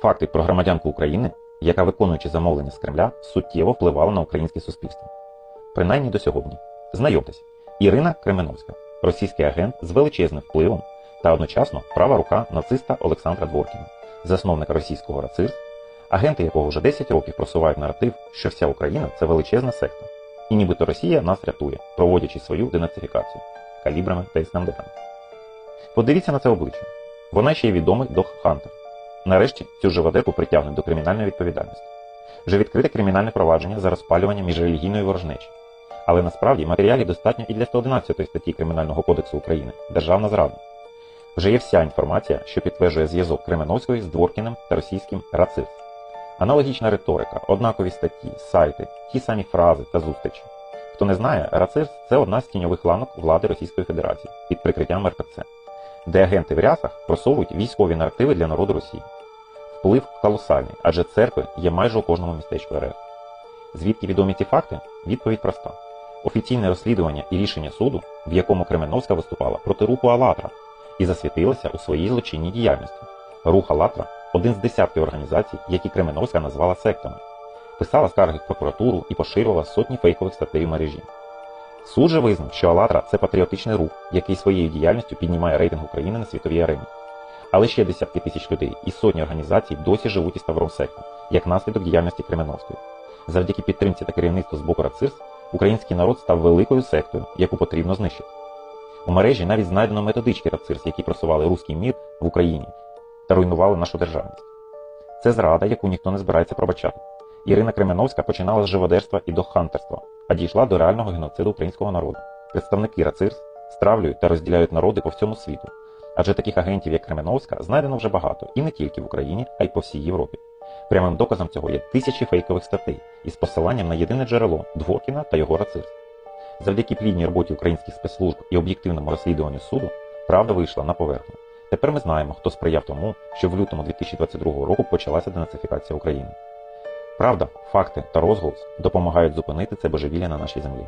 Факти про громадянку України, яка виконуючи замовлення з Кремля, суттєво впливала на українське суспільство. Принаймні до сьогодні. Знайомтесь, Ірина Кременовська, російський агент з величезним впливом та одночасно права рука нациста Олександра Дворкіна, засновника російського РАЦИРС, агенти якого вже 10 років просувають наратив, що вся Україна це величезна секта. І нібито Росія нас рятує, проводячи свою денацифікацію калібрами та іскандерами. Подивіться на це обличчя. Вона ще й відомий Дох Хантер. Нарешті цю живодерку притягнуть до кримінальної відповідальності. Вже відкрите кримінальне провадження за розпалювання міжрелігійної ворожнечі. Але насправді матеріалів достатньо і для 111 статті Кримінального кодексу України Державна зрада. Вже є вся інформація, що підтверджує зв'язок Кременовської з Дворкіним та російським РАЦИРС. Аналогічна риторика, однакові статті, сайти, ті самі фрази та зустрічі. Хто не знає, РАЦИРС це одна з тіньових ланок влади Російської Федерації під прикриттям РПЦ, де агенти в рясах просовують військові наративи для народу Росії. Вплив колосальний, адже церкви є майже у кожному містечку РФ. Звідки відомі ці факти? Відповідь проста. Офіційне розслідування і рішення суду, в якому Кременовська виступала проти руху «АЛЛАТРА» і засвітилася у своїй злочинній діяльності. Рух «АЛЛАТРА» – один з десятків організацій, які Кременовська назвала сектами. Писала скарги в прокуратуру і поширювала сотні фейкових статей у мережі. Суд же визнав, що «АЛЛАТРА» – це патріотичний рух, який своєю діяльністю піднімає рейтинг України на світовій арені. Але ще десятки тисяч людей і сотні організацій досі живуть із тавром секти, як наслідок діяльності Кременовської. Завдяки підтримці та керівництву з боку РАЦИРС український народ став великою сектою, яку потрібно знищити. У мережі навіть знайдено методички РАЦИРС, які просували руський мір в Україні та руйнували нашу державність. Це зрада, яку ніхто не збирається пробачати. Ірина Кременовська починала з живодерства і дохантерства, а дійшла до реального геноциду українського народу. Представники РАЦИРС стравлюють та розділяють народи по всьому світу. Адже таких агентів, як Кременовська, знайдено вже багато, і не тільки в Україні, а й по всій Європі. Прямим доказом цього є тисячі фейкових статей із посиланням на єдине джерело Дворкіна та його рацирс. Завдяки плідній роботі українських спецслужб і об'єктивному розслідуванню суду правда вийшла на поверхню. Тепер ми знаємо, хто сприяв тому, що в лютому 2022 року почалася денацифікація України. Правда, факти та розголос допомагають зупинити це божевілля на нашій землі.